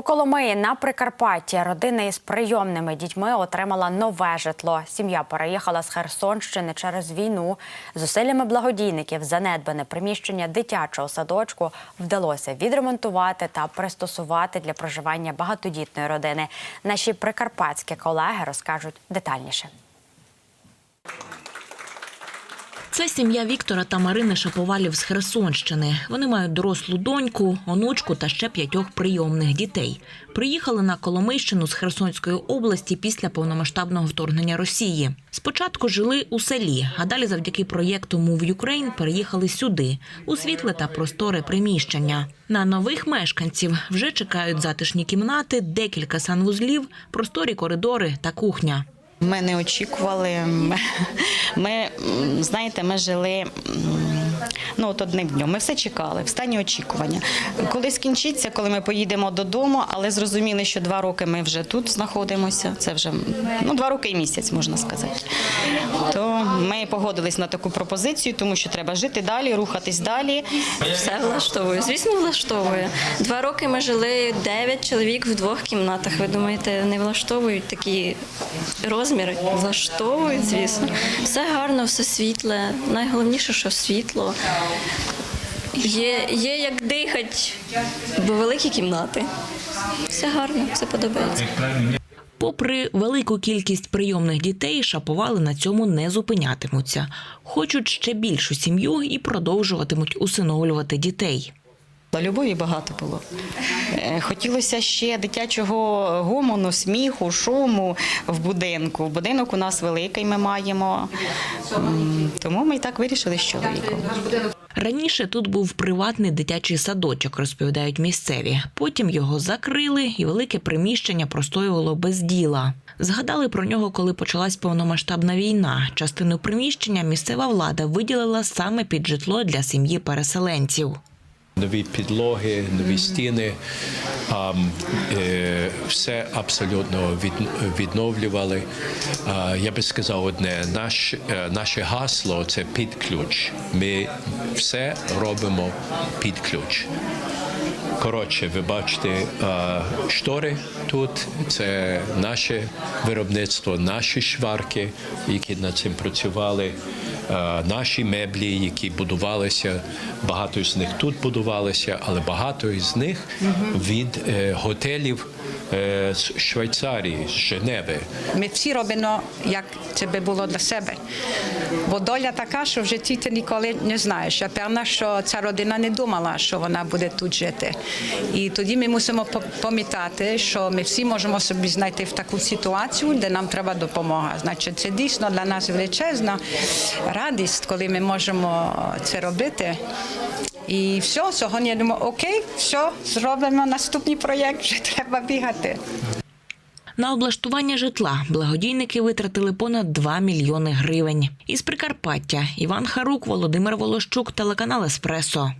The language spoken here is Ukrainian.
У Коломиї на Прикарпатті родина із прийомними дітьми отримала нове житло. Сім'я переїхала з Херсонщини через війну. Зусиллями благодійників занедбане приміщення дитячого садочку вдалося відремонтувати та пристосувати для проживання багатодітної родини. Наші прикарпатські колеги розкажуть детальніше. Це сім'я Віктора та Марини Шаповалів з Херсонщини. Вони мають дорослу доньку, онучку та ще п'ятьох прийомних дітей. Приїхали на Коломийщину з Херсонської області після повномасштабного вторгнення Росії. Спочатку жили у селі, а далі завдяки проєкту Move Ukraine переїхали сюди, у світле та просторе приміщення. На нових мешканців вже чекають затишні кімнати, декілька санвузлів, просторі коридори та кухня. Ми не очікували. Ми, знаєте, ми жили ну, от одним днем. Ми все чекали в стані очікування. Коли скінчиться, коли ми поїдемо додому, але зрозуміли, що два роки ми вже тут знаходимося. Це вже ну, два роки і місяць, можна сказати. То ми погодились на таку пропозицію, тому що треба жити далі, рухатись далі. Все влаштовує. Звісно, влаштовує. Два роки ми жили дев'ять чоловік в двох кімнатах. Ви думаєте, не влаштовують такі розміри? Влаштовують, звісно. Все гарно, все світле. Найголовніше, що світло. Є, є як дихати, бо великі кімнати. Все гарно, все подобається. Попри велику кількість прийомних дітей, шаповали на цьому не зупинятимуться. Хочуть ще більшу сім'ю і продовжуватимуть усиновлювати дітей. Любові багато було. Е, Хотілося ще дитячого гомону, сміху, шуму в будинку. Будинок у нас великий, ми маємо. Тому ми і так вирішили з чоловіком. Раніше тут був приватний дитячий садочок, розповідають місцеві. Потім його закрили, і велике приміщення простоювало без діла. Згадали про нього, коли почалась повномасштабна війна. Частину приміщення місцева влада виділила саме під житло для сім'ї переселенців. Нові підлоги, нові стіни. Е, все абсолютно відновлювали. Я би сказав одне: наш, е, наше гасло це під ключ. Ми все робимо під ключ. Коротше, ви бачите штори тут. Це наше виробництво, наші шварки, які над цим працювали, наші меблі, які будувалися. Багато з них тут будувалися, але багато із них від е, готелів е, з Швейцарії, з Женеви. Ми всі робимо, як це би було для себе. Бо доля така, що в житті ти ніколи не знаєш. Я певна, що ця родина не думала, що вона буде тут жити. І тоді ми мусимо пам'ятати, що ми всі можемо собі знайти в таку ситуацію, де нам треба допомога. Значить, це дійсно для нас величезна радість, коли ми можемо це робити. І все, сьогодні я думаю, окей, все, зробимо наступний проєкт, вже треба бігати. На облаштування житла благодійники витратили понад 2 мільйони гривень. Із Прикарпаття Іван Харук, Володимир Волощук, телеканал Еспресо.